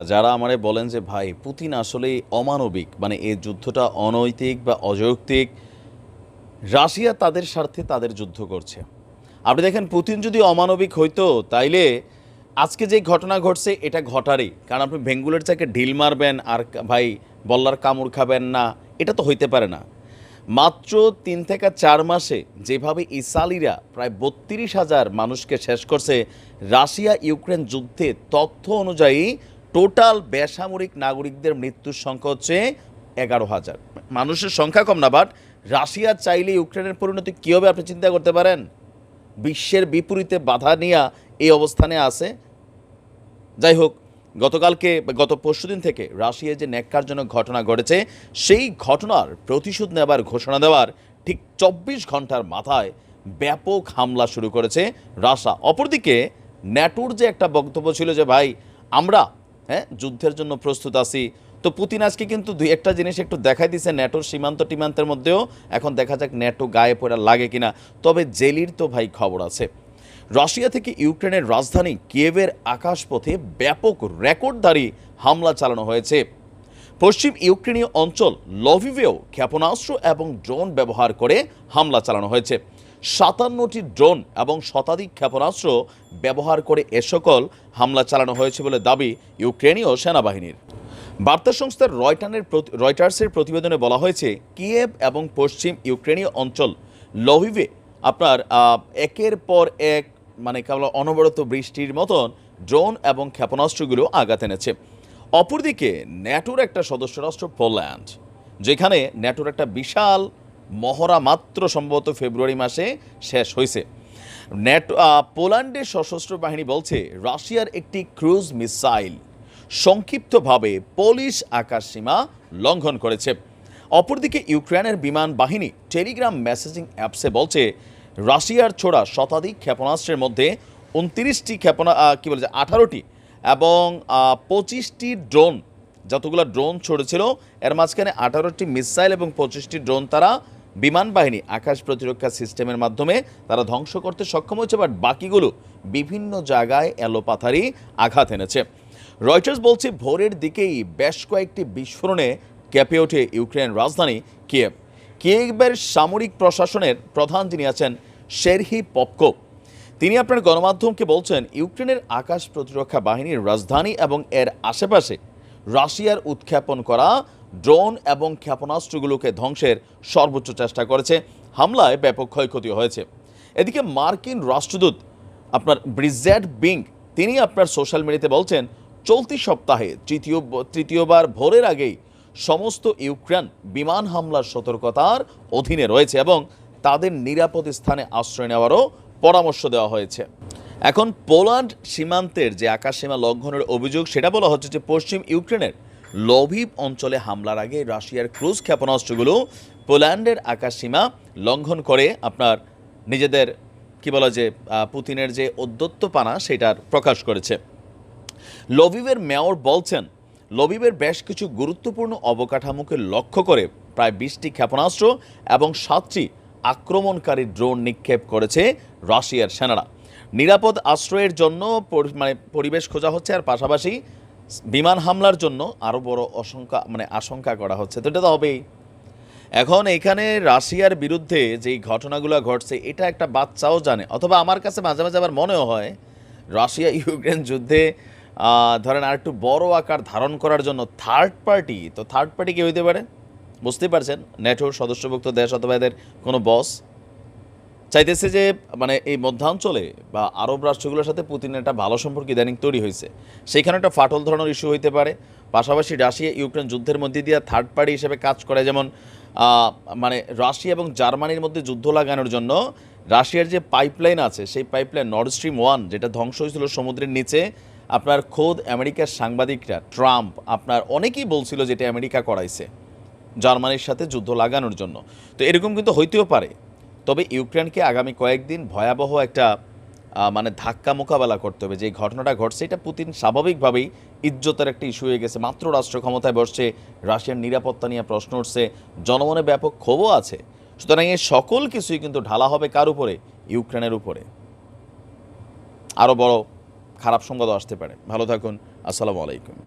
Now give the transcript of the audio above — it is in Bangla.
যারা আমারে বলেন যে, ভাই, পুতিন আসলে অমানবিক মানে এই যুদ্ধটা অনৈতিক বা অযৌক্তিক, রাশিয়া তাদের স্বার্থে তাদের যুদ্ধ করছে। আপনি দেখেন, পুতিন যদি অমানবিক হইতো, তাইলে আজকে যে ঘটনা ঘটছে, এটা ঘটারই। কারণ আপনি বেঙ্গুলের চাকে ঢিল মারবেন আর ভাই, বল্লার কামড় খাবেন না, এটা তো হইতে পারে না। মাত্র তিন থেকে চার মাসে যেভাবে ইসালিরা প্রায় বত্রিশ হাজার মানুষকে শেষ করছে রাশিয়া ইউক্রেন যুদ্ধে তথ্য অনুযায়ী টোটাল বেসামরিক নাগরিকদের মৃত্যুর সংখ্যা হচ্ছে এগারো হাজার। মানুষের সংখ্যা কম না বাট রাশিয়া চাইলে ইউক্রেনের পরিণতি কী হবে আপনি চিন্তা করতে পারেন? বিশ্বের বিপরীতে বাধা নিয়ে এই অবস্থানে আছে। যাই হোক, গতকালকে গত পরশুদিন থেকে রাশিয়ায় যে ন্যাক্কারজনক ঘটনা ঘটেছে, সেই ঘটনার প্রতিশোধ নেবার ঘোষণা দেওয়ার ঠিক চব্বিশ ঘণ্টার মাথায় ব্যাপক হামলা শুরু করেছে রাশা অপরদিকে, ন্যাটোর যে একটা বক্তব্য ছিল যে, ভাই, আমরা হ্যাঁ যুদ্ধের জন্য প্রস্তুত আছি। তো পুতিন আজকে কিন্তু দুই একটা জিনিস একটু দেখাই দিছে ন্যাটোর সীমান্ত টিমান্তের মধ্যেও। এখন দেখা যাক ন্যাটো গায়ে পড়া লাগে কিনা। তবে জেলির তো ভাই খবর আছে। রাশিয়া থেকে ইউক্রেনের রাজধানী কিয়েভের আকাশপথে ব্যাপক রেকর্ডধারী হামলা চালানো হয়েছে। পশ্চিম ইউক্রেনীয় অঞ্চল লভিভেও ক্ষেপণাস্ত্র এবং ড্রোন ব্যবহার করে হামলা চালানো হয়েছে। সাতান্নটি ড্রোন এবং শতাধিক ক্ষেপণাস্ত্র ব্যবহার করে এ সকল হামলা চালানো হয়েছে বলে দাবি ইউক্রেনীয় সেনাবাহিনীর। বার্তা সংস্থার রয়টানের রয়টার্সের প্রতিবেদনে বলা হয়েছে, কিয়েভ এবং পশ্চিম ইউক্রেনীয় অঞ্চল লভিভে আপনার একের পর এক মানে কেবল অনবরত বৃষ্টির মতন ড্রোন এবং ক্ষেপণাস্ত্রগুলো আঘাত এনেছে। অপরদিকে ন্যাটোর একটা সদস্য রাষ্ট্র পোল্যান্ড, যেখানে ন্যাটোর একটা বিশাল মহড়া মাত্র সম্ভবত ফেব্রুয়ারি মাসে শেষ হয়েছে। নেট পোল্যান্ডের সশস্ত্র বাহিনী বলছে, রাশিয়ার একটি ক্রুজ মিসাইল সংক্ষিপ্তভাবে পোলিশ আকাশসীমা লঙ্ঘন করেছে। অপরদিকে ইউক্রেনের বিমান বাহিনী টেলিগ্রাম মেসেজিং অ্যাপসে বলছে, রাশিয়ার ছোড়া শতাধিক ক্ষেপণাস্ত্রের মধ্যে উনত্রিশটি ক্ষেপণা কি বলেছে আঠারোটি এবং পঁচিশটি ড্রোন, যতগুলো ড্রোন ছড়েছিল, এর মাঝখানে আঠারোটি মিসাইল এবং পঁচিশটি ড্রোন তারা বিমান বাহিনী আকাশ প্রতিরক্ষা সিস্টেমের মাধ্যমে তারা ধ্বংস করতে সক্ষম হয়েছে, বাট বাকিগুলো বিভিন্ন জায়গায় এলোপাথারি আঘাত এনেছে। রয়টার্স বলছে, ভোরের দিকেই বেশ কয়েকটি বিস্ফোরণে কেঁপে ওঠে ইউক্রেন রাজধানী কিয়েভ। কিয়েভের সামরিক প্রশাসনের প্রধান যিনি আছেন, শেরহি পপকো তিনি আপনার গণমাধ্যমকে বলছেন, ইউক্রেনের আকাশ প্রতিরক্ষা বাহিনীর রাজধানী এবং এর আশেপাশে রাশিয়ার উৎক্ষেপণ করা ড্রোন এবং ক্ষেপণাস্ত্রগুলোকে ধ্বংসের সর্বোচ্চ চেষ্টা করেছে। হামলায় ব্যাপক ক্ষয়ক্ষতি হয়েছে। এদিকে মার্কিন রাষ্ট্রদূত আপনার ব্রিজেড বিং তিনি আপনার সোশ্যাল মিডিয়াতে বলছেন, চলতি সপ্তাহে তৃতীয় তৃতীয়বার ভোরের আগেই সমস্ত ইউক্রেন বিমান হামলার সতর্কতার অধীনে রয়েছে এবং তাদের নিরাপদ স্থানে আশ্রয় নেওয়ারও পরামর্শ দেওয়া হয়েছে। এখন পোল্যান্ড সীমান্তের যে আকাশসীমা লঙ্ঘনের অভিযোগ, সেটা বলা হচ্ছে যে পশ্চিম ইউক্রেনের লভিভ অঞ্চলে হামলার আগে রাশিয়ার ক্রুজ ক্ষেপণাস্ত্রগুলো পোল্যান্ডের আকাশসীমা লঙ্ঘন করে আপনার নিজেদের, কি বলা যে পুতিনের যে অদ্যত্তপানা সেটার প্রকাশ করেছে। লভিভের মেয়র বলছেন লভিভের বেশ কিছু গুরুত্বপূর্ণ অবকাঠামোকে লক্ষ্য করে প্রায় বিশটি ক্ষেপণাস্ত্র এবং সাতটি আক্রমণকারী ড্রোন নিক্ষেপ করেছে রাশিয়ার সেনারা। নিরাপদ আশ্রয়ের জন্য মানে পরিবেশ খোঁজা হচ্ছে, আর পাশাপাশি বিমান হামলার জন্য আরও বড় আশঙ্কা মানে আশঙ্কা করা হচ্ছে। তো এটা তো হবেই। এখন এখানে রাশিয়ার বিরুদ্ধে যেই ঘটনাগুলো ঘটছে, এটা একটা বাচ্চাও জানে। অথবা আমার কাছে মাঝে মাঝে আবার মনেও হয়, রাশিয়া ইউক্রেন যুদ্ধে ধরেন আর একটু বড় আকার ধারণ করার জন্য থার্ড পার্টি তো থার্ড পার্টি কি হইতে পারে? বুঝতেই পারছেন নেটোর সদস্যভুক্ত দেশ অথবা এদের কোনো বস চাইতেছে যে মানে এই মধ্যাঞ্চলে বা আরব রাষ্ট্রগুলোর সাথে পুতিনের একটা ভালো সম্পর্ক ইদানিং তৈরি হয়েছে। সেখানে একটা ফাটল ধরনের ইস্যু হইতে পারে। পাশাপাশি রাশিয়া, ইউক্রেন যুদ্ধের মধ্যে দিয়ে থার্ড পার্টি হিসেবে কাজ করে। যেমন মানে রাশিয়া এবং জার্মানির মধ্যে যুদ্ধ লাগানোর জন্য রাশিয়ার যে পাইপলাইন আছে, সেই পাইপলাইন নর্থ স্ট্রিম ওয়ান যেটা ধ্বংস হয়েছিল সমুদ্রের নিচে, আপনার খোদ আমেরিকার সাংবাদিকরা, ট্রাম্প, আপনার অনেকেই বলছিল যেটা আমেরিকা করাইছে জার্মানির সাথে যুদ্ধ লাগানোর জন্য। তো এরকম কিন্তু হইতেও পারে। তবে ইউক্রেনকে আগামী কয়েকদিন ভয়াবহ একটা মানে ধাক্কা মোকাবেলা করতে হবে। যে ঘটনাটা ঘটছে, এটা পুতিন স্বাভাবিকভাবেই ইজ্জতের একটা ইস্যু হয়ে গেছে। মাত্র রাষ্ট্র ক্ষমতায় বসছে, রাশিয়ার নিরাপত্তা নিয়ে প্রশ্ন উঠছে, জনমনে ব্যাপক ক্ষোভও আছে। সুতরাং এই সকল কিছুই কিন্তু ঢালা হবে কার উপরে? ইউক্রেনের উপরে। আরও বড় খারাপ সংবাদও আসতে পারে। ভালো থাকুন, আসসালামু আলাইকুম।